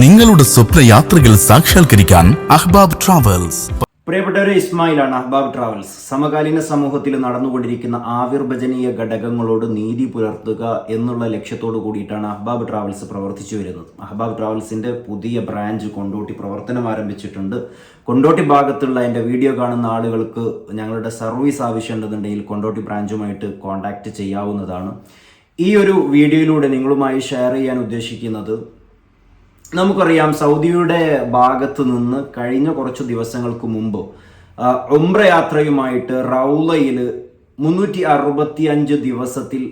നിങ്ങളുടെ സ്വപ്ന യാത്രകൾ സാക്ഷാത്കരിക്കാൻ അഹ്ബാബ് ട്രാവൽസ്. പ്രിയപ്പെട്ടവരെ ഇസ്മായിലാണ് അഹ്ബാബ് ട്രാവൽസ്. സമകാലീന സമൂഹത്തിൽ നടന്നുകൊണ്ടിരിക്കുന്ന ആവിർഭജനീയ ഘടകങ്ങളോട് നീതി പുലർത്തുക എന്നുള്ള ലക്ഷ്യത്തോടു കൂടിയിട്ടാണ് അഹ്ബാബ് ട്രാവൽസ് പ്രവർത്തിച്ചു വരുന്നത്. അഹ്ബാബ് ട്രാവൽസിന്റെ പുതിയ ബ്രാഞ്ച് കൊണ്ടോട്ടി പ്രവർത്തനം ആരംഭിച്ചിട്ടുണ്ട്. കൊണ്ടോട്ടി ഭാഗത്തുള്ള എന്റെ വീഡിയോ കാണുന്ന ആളുകൾക്ക് ഞങ്ങളുടെ സർവീസ് ആവശ്യമുണ്ടെന്നുണ്ടെങ്കിൽ കൊണ്ടോട്ടി ബ്രാഞ്ചുമായിട്ട് കോൺടാക്റ്റ് ചെയ്യാവുന്നതാണ്. ഈ ഒരു വീഡിയോയിലൂടെ നിങ്ങളുമായി ഷെയർ ചെയ്യാൻ ഉദ്ദേശിക്കുന്നത് നമുക്കറിയാം സൗദിയുടെ ഭാഗത്ത് നിന്ന് കഴിഞ്ഞ കുറച്ച് ദിവസങ്ങൾക്ക് മുമ്പ് ഉംറ യാത്രയുമായിട്ട് റൗലയിൽ മുന്നൂറ്റി അറുപത്തി അഞ്ച് ദിവസത്തിൽ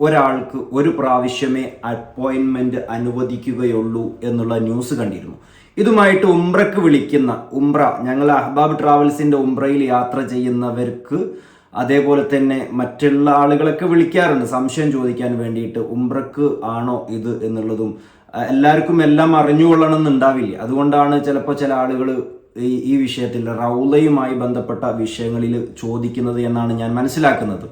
ഒരാൾക്ക് ഒരു പ്രാവശ്യമേ അപ്പോയിൻമെന്റ് അനുവദിക്കുകയുള്ളൂ എന്നുള്ള ന്യൂസ് കണ്ടിരുന്നു. ഇതുമായിട്ട് ഉംറക്ക് വിളിക്കുന്ന ഉംറ ഞങ്ങൾ അഹ്ബാബ് ട്രാവൽസിന്റെ ഉംറയിൽ യാത്ര ചെയ്യുന്നവർക്ക് അതേപോലെ തന്നെ മറ്റുള്ള ആളുകളൊക്കെ വിളിക്കാറുണ്ട്. സംശയം ചോദിക്കാൻ വേണ്ടിയിട്ട് ഉംറക്ക് ആണോ ഇത് എന്നുള്ളതും എല്ലാവർക്കും എല്ലാം അറിഞ്ഞുകൊള്ളണം എന്നുണ്ടാവില്ല അതുകൊണ്ടാണ് ചിലപ്പോൾ ചില ആളുകൾ ഈ ഈ വിഷയത്തിൽ റൗലയുമായി ബന്ധപ്പെട്ട വിഷയങ്ങളിൽ ചോദിക്കുന്നത് എന്നാണ് ഞാൻ മനസ്സിലാക്കുന്നത്.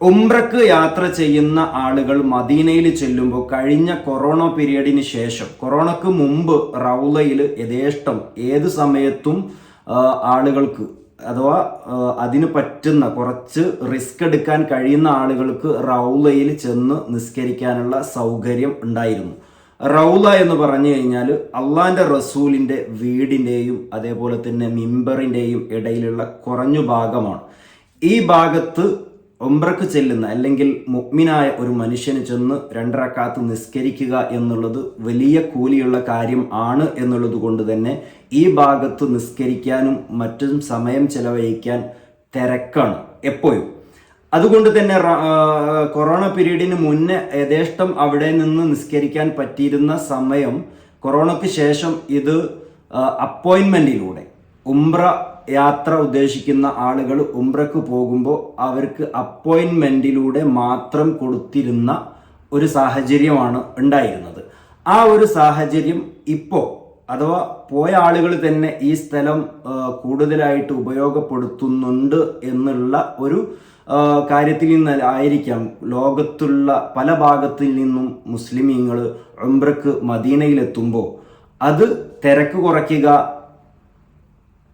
ഉംറക്ക് യാത്ര ചെയ്യുന്ന ആളുകൾ മദീനയിൽ ചെല്ലുമ്പോൾ കഴിഞ്ഞ കൊറോണ പീരീഡിന് ശേഷം കൊറോണക്ക് മുമ്പ് റൗലയിൽ യഥേഷ്ടം ഏത് സമയത്തും ആളുകൾക്ക് അഥവാ അതിന് പറ്റുന്ന കുറച്ച് റിസ്ക് എടുക്കാൻ കഴിയുന്ന ആളുകൾക്ക് റൗലയിൽ ചെന്ന് നിസ്കരിക്കാനുള്ള സൗകര്യം ഉണ്ടായിരുന്നു. റൗല എന്ന് പറഞ്ഞു കഴിഞ്ഞാൽ അള്ളാന്റെ റസൂലിന്റെ വീടിന്റെയും അതേപോലെ തന്നെ മിമ്പറിന്റെയും ഇടയിലുള്ള കുറഞ്ഞു ഭാഗമാണ്. ഈ ഭാഗത്ത് ഒമ്പ്രക്ക് ചെല്ലുന്ന അല്ലെങ്കിൽ മുഗ്മിനായ ഒരു മനുഷ്യന് ചെന്ന് രണ്ടരക്കാത്ത് നിസ്കരിക്കുക എന്നുള്ളത് വലിയ കൂലിയുള്ള കാര്യം ആണ് എന്നുള്ളത് കൊണ്ട് തന്നെ ഈ ഭാഗത്ത് നിസ്കരിക്കാനും മറ്റും സമയം ചെലവഴിക്കാൻ തിരക്കാണ് എപ്പോഴും. അതുകൊണ്ട് തന്നെ കൊറോണ പീരീഡിന് മുന്നേ യഥേഷ്ടം അവിടെ നിന്ന് നിസ്കരിക്കാൻ പറ്റിയിരുന്ന സമയം കൊറോണയ്ക്ക് ശേഷം ഇത് അപ്പോയിൻമെന്റിലൂടെ ഉംറ യാത്ര ഉദ്ദേശിക്കുന്ന ആളുകൾ ഉംറക്ക് പോകുമ്പോൾ അവർക്ക് അപ്പോയിൻമെന്റിലൂടെ മാത്രം കൊടുത്തിരുന്ന ഒരു സാഹചര്യമാണ് ഉണ്ടായിരുന്നത്. ആ ഒരു സാഹചര്യം ഇപ്പോൾ അഥവാ പോയ ആളുകൾ തന്നെ ഈ സ്ഥലം കൂടുതലായിട്ട് ഉപയോഗപ്പെടുത്തുന്നുണ്ട് എന്നുള്ള ഒരു കാര്യത്തിൽ നിന്ന് ആയിരിക്കാം. ലോകത്തുള്ള പല ഭാഗത്തിൽ നിന്നും മുസ്ലിമീങ്ങൾ ഉംറക്ക് മദീനയിലെത്തുമ്പോൾ അത് തിരക്ക് കുറയ്ക്കുക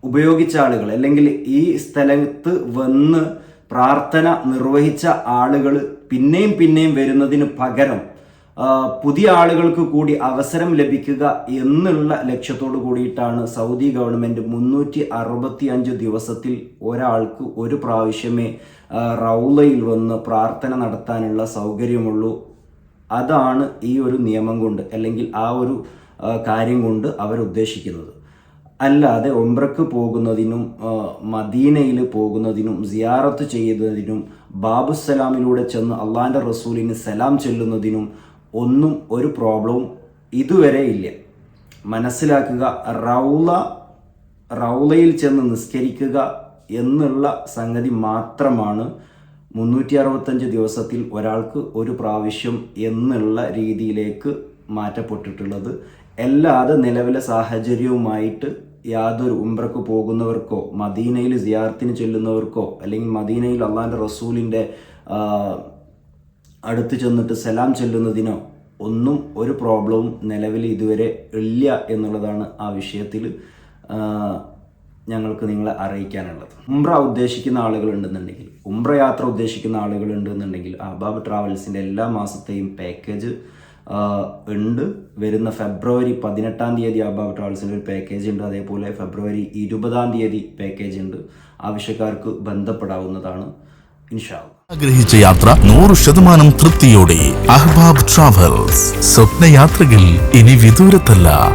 ഉപയോഗിച്ച ആളുകൾ അല്ലെങ്കിൽ ഈ സ്ഥലത്ത് വന്ന് പ്രാർത്ഥന നിർവഹിച്ച ആളുകൾ പിന്നെയും പിന്നെയും വരുന്നതിന് പകരം പുതിയ ആളുകൾക്ക് കൂടി അവസരം ലഭിക്കുക എന്നുള്ള ലക്ഷ്യത്തോടു കൂടിയിട്ടാണ് സൗദി ഗവൺമെന്റ് മുന്നൂറ്റി അറുപത്തി അഞ്ച് ദിവസത്തിൽ ഒരാൾക്ക് ഒരു പ്രാവശ്യമേ റൗലയിൽ വന്ന് പ്രാർത്ഥന നടത്താനുള്ള സൗകര്യമുള്ളൂ. അതാണ് ഈ ഒരു നിയമം കൊണ്ട് അല്ലെങ്കിൽ ആ ഒരു കാര്യം കൊണ്ട് അവരുദ്ദേശിക്കുന്നത് അല്ലാതെ ഒമ്പ്രക്ക് പോകുന്നതിനും മദീനയിൽ പോകുന്നതിനും സിയാറത്ത് ചെയ്യുന്നതിനും ബാബുസലാമിലൂടെ ചെന്ന് അള്ളാന്റെ റസൂലിന് സലാം ചെല്ലുന്നതിനും ഒന്നും ഒരു പ്രോബ്ലവും ഇതുവരെ ഇല്ല. മനസ്സിലാക്കുക റൗള റൗളയിൽ ചെന്ന് നിസ്കരിക്കുക എന്നുള്ള സംഗതി മാത്രമാണ് മുന്നൂറ്റി അറുപത്തഞ്ച് ദിവസത്തിൽ ഒരാൾക്ക് ഒരു പ്രാവശ്യം എന്നുള്ള രീതിയിലേക്ക് മാറ്റപ്പെട്ടിട്ടുള്ളത്. അല്ലാതെ നിലവിലെ സാഹചര്യവുമായിട്ട് യാതൊരു ഉംറക്ക് പോകുന്നവർക്കോ മദീനയിൽ സിയാർത്തിന് ചെല്ലുന്നവർക്കോ അല്ലെങ്കിൽ മദീനയിൽ അള്ളാന്റെ റസൂലിന്റെ അടുത്ത് ചെന്നിട്ട് സലാം ചെല്ലുന്നതിനോ ഒന്നും ഒരു പ്രോബ്ലവും നിലവിൽ ഇതുവരെ ഇല്ല എന്നുള്ളതാണ് ആ വിഷയത്തിൽ ഞങ്ങൾക്ക് നിങ്ങളെ അറിയിക്കാനുള്ളത്. ഉംറ ഉദ്ദേശിക്കുന്ന ആളുകൾ ഉണ്ടെന്നുണ്ടെങ്കിൽ ഉംറ യാത്ര ഉദ്ദേശിക്കുന്ന ആളുകൾ ഉണ്ടെന്നുണ്ടെങ്കിൽ അബാബ് ട്രാവൽസിന്റെ എല്ലാ മാസത്തെയും പാക്കേജ് ഉണ്ട്. വരുന്ന ഫെബ്രുവരി പതിനെട്ടാം തീയതി അബാബ് ട്രാവൽസിന്റെ ഒരു പാക്കേജ് ഉണ്ട്. അതേപോലെ ഫെബ്രുവരി ഇരുപതാം തീയതി പാക്കേജ് ഉണ്ട്. ആവശ്യക്കാർക്ക് ബന്ധപ്പെടാവുന്നതാണ്. ആഗ്രഹിച്ച യാത്ര നൂറ് ശതമാനം തൃപ്തിയോടെ. അഹ്ബാബ് ട്രാവൽസ്. സ്വപ്നയാത്രകൾ ഇനി വിദൂരത്തല്ല.